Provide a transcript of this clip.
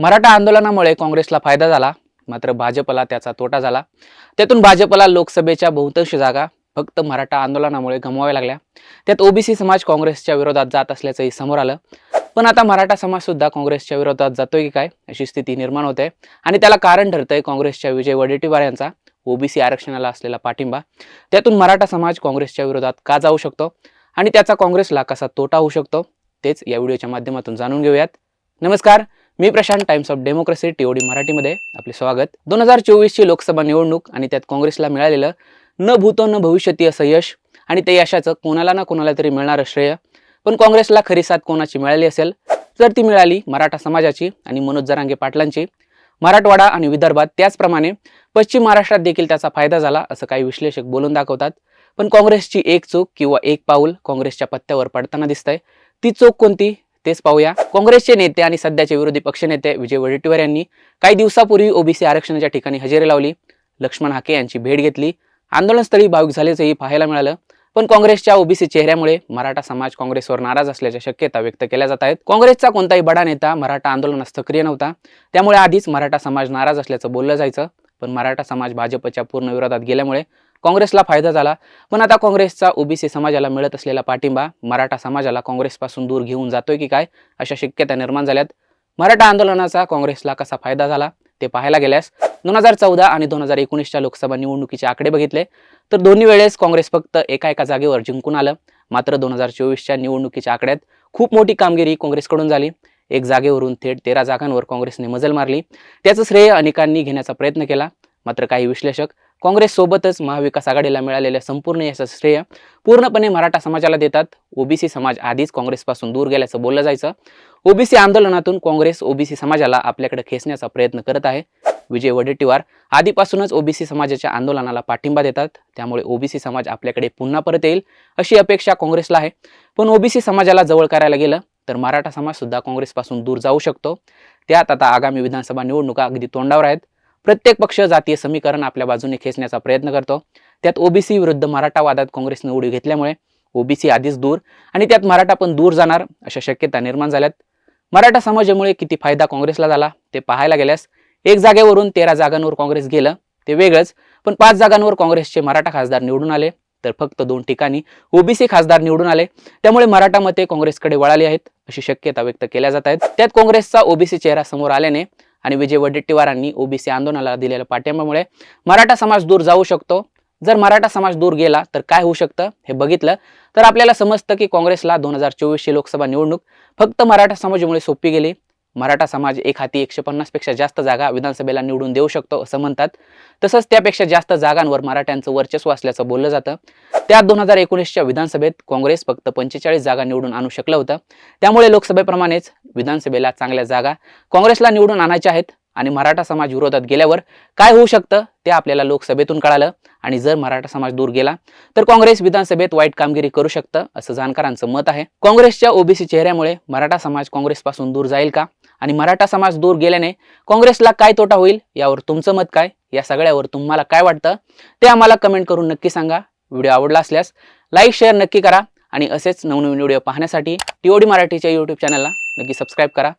मराठा आंदोलनामुळे काँग्रेसला फायदा झाला. मात्र भाजपला त्याचा तोटा झाला. त्यातून भाजपला लोकसभेच्या बहुतांश जागा फक्त मराठा आंदोलनामुळे गमवाव्या लागल्या. त्यात ओबीसी समाज काँग्रेसच्या विरोधात जात असल्याचंही समोर आलं. पण आता मराठा समाज सुद्धा काँग्रेसच्या विरोधात जातोय की काय अशी स्थिती निर्माण होते. आणि त्याला कारण ठरतंय काँग्रेसच्या विजय वडेट्टीवार यांचा ओबीसी आरक्षणाला असलेला पाठिंबा. त्यातून मराठा समाज काँग्रेसच्या विरोधात का जाऊ शकतो? आणि त्याचा काँग्रेसला कसा तोटा होऊ शकतो? तेच या व्हिडिओच्या माध्यमातून जाणून घेऊयात. नमस्कार मी Prashant Times of Democracy TOD मराठीमध्ये आपले स्वागत. दोन हजार चोवीसची लोकसभा निवडणूक आणि त्यात काँग्रेसला मिळालेलं न भूतो न भविष्यती असं यश आणि ते यशाचं कोणाला ना कोणाला तरी मिळणारं श्रेय. पण काँग्रेसला खरी साथ कोणाची मिळाली असेल? तर ती मिळाली मराठा समाजाची आणि मनोज जरांगे पाटलांची. मराठवाडा आणि विदर्भात त्याचप्रमाणे पश्चिम महाराष्ट्रात देखील त्याचा फायदा झाला असं काही विश्लेषक बोलून दाखवतात. पण काँग्रेसची एक चूक किंवा एक पाऊल काँग्रेसच्या पत्त्यावर पडताना दिसतंय. ती चूक कोणती? तेच पाहूया. काँग्रेसचे नेते आणि सध्याचे विरोधी पक्षनेते विजय वडेट्टीवार यांनी काही दिवसापूर्वी ओबीसी आरक्षणाच्या ठिकाणी हजेरी लावली. लक्ष्मण हाके यांची भेट घेतली. आंदोलनस्थळी भाविक झाल्याचंही पाहायला मिळालं. पण काँग्रेसच्या ओबीसी चेहऱ्यामुळे मराठा समाज काँग्रेसवर नाराज असल्याच्या शक्यता व्यक्त केल्या जात आहेत. काँग्रेसचा कोणताही बडा नेता मराठा आंदोलनास सक्रिय नव्हता. त्यामुळे आधीच मराठा समाज नाराज असल्याचं बोललं जायचं. पण मराठा समाज भाजपच्या पूर्ण विरोधात गेल्यामुळे काँग्रेसला फायदा झाला. पण आता काँग्रेसचा ओबीसी समाजाला मिळत असलेला पाठिंबा मराठा समाजाला काँग्रेसपासून दूर घेऊन जातोय की काय? अशा शक्यता निर्माण झाल्यात. मराठा आंदोलनाचा काँग्रेसला कसा फायदा झाला? ते पाहायला गेल्यास दोन हजार चौदा आणि दोन हजार एकोणीसच्या लोकसभा निवडणुकीचे आकडे बघितले तर दोन्ही वेळेस काँग्रेस फक्त एका एका जागेवर जिंकून आलं. मात्र दोन हजार चोवीसच्या निवडणुकीच्या आकड्यात खूप मोठी कामगिरी काँग्रेसकडून झाली. एक जागेवरून थेट तेरा जागांवर काँग्रेसने मजल मारली. त्याचं श्रेय अनेकांनी घेण्याचा प्रयत्न केला. मात्र काही विश्लेषक काँग्रेससोबतच महाविकास आघाडीला मिळालेल्या संपूर्ण याचं श्रेय पूर्णपणे मराठा समाजाला देतात. ओबीसी समाज आधीच काँग्रेसपासून दूर गेल्याचं बोललं जायचं. ओबीसी आंदोलनातून काँग्रेस ओबीसी समाजाला आपल्याकडे खेचण्याचा प्रयत्न करत आहे. विजय वडेट्टीवार आधीपासूनच ओबीसी समाजाच्या आंदोलनाला पाठिंबा देतात. त्यामुळे ओबीसी समाज आपल्याकडे पुन्हा परत येईल अशी अपेक्षा काँग्रेसला आहे. पण ओबीसी समाजाला जवळ करायला गेलं तर मराठा समाज सुद्धा काँग्रेसपासून दूर जाऊ शकतो. त्यात आता आगामी विधानसभा निवडणुका अगदी तोंडावर आहेत. प्रत्येक पक्ष जातीय समीकरण आपल्या बाजूने खेचण्याचा प्रयत्न करतो. त्यात ओबीसी विरुद्ध मराठा वादात काँग्रेसने उडी घेतल्यामुळे ओबीसी आधीच दूर आणि त्यात मराठा पण दूर जाणार अशा शक्यता निर्माण झाल्यात. मराठा समाजामुळे किती फायदा काँग्रेसला झाला ते पाहायला गेल्यास एक जागेवरून तेरा जागांवर काँग्रेस गेलं ते वेगळंच पण पाच जागांवर काँग्रेसचे मराठा खासदार निवडून आले तर फक्त दोन ठिकाणी ओबीसी खासदार निवडून आले त्यामुळे मराठा मते काँग्रेसकडे वळाली आहेत अशी शक्यता व्यक्त केल्या जात आहेत. त्यात काँग्रेसचा ओबीसी चेहरा समोर आल्याने आणि विजय वडेट्टीवारांनी ओबीसी आंदोलनाला दिलेल्या पाठिंब्यामुळे मराठा समाज दूर जाऊ शकतो. जर मराठा समाज दूर गेला तर काय होऊ शकतं हे बघितलं. तर आपल्याला समजतं की काँग्रेसला दोन हजार चोवीसची लोकसभा निवडणूक फक्त मराठा समाजामुळे सोपी गेली. मराठा समाज एक हाती एकशे पन्नासपेक्षा जास्त जागा विधानसभेला निवडून देऊ शकतो असं म्हणतात. तसंच त्यापेक्षा जास्त जागांवर मराठ्यांचं वर्चस्व असल्याचं बोललं जातं. त्यात दोन हजार एकोणीसच्या विधानसभेत काँग्रेस फक्त पंचेचाळीस जागा निवडून आणू शकलं होतं. त्यामुळे लोकसभेप्रमाणेच विधानसभेला चांगल्या जागा काँग्रेसला निवडून आणायच्या आहेत आणि मराठा समाज विरोधात गेल्यावर काय होऊ शकतं ते आपल्याला लोकसभेतून कळालं. आणि जर मराठा समाज दूर गेला तर काँग्रेस विधानसभेत वाईट कामगिरी करू शकतं असं जाणकारांचं मत आहे. काँग्रेसच्या ओबीसी चेहऱ्यामुळे मराठा समाज काँग्रेसपासून दूर जाईल का? आणि मराठा समाज दूर गेल्याने काँग्रेसला काय तोटा होईल यावर तुमचं मत काय? या सगळ्यावर तुम्हाला काय वाटतं? ते आम्हाला कमेंट करून नक्की सांगा. व्हिडिओ आवडला असल्यास लाईक शेअर नक्की करा. आणि असेच नवनवीन व्हिडिओ पाहण्यासाठी टीओडी मराठीच्या यूट्यूब चॅनलला नक्की सबस्क्राईब करा.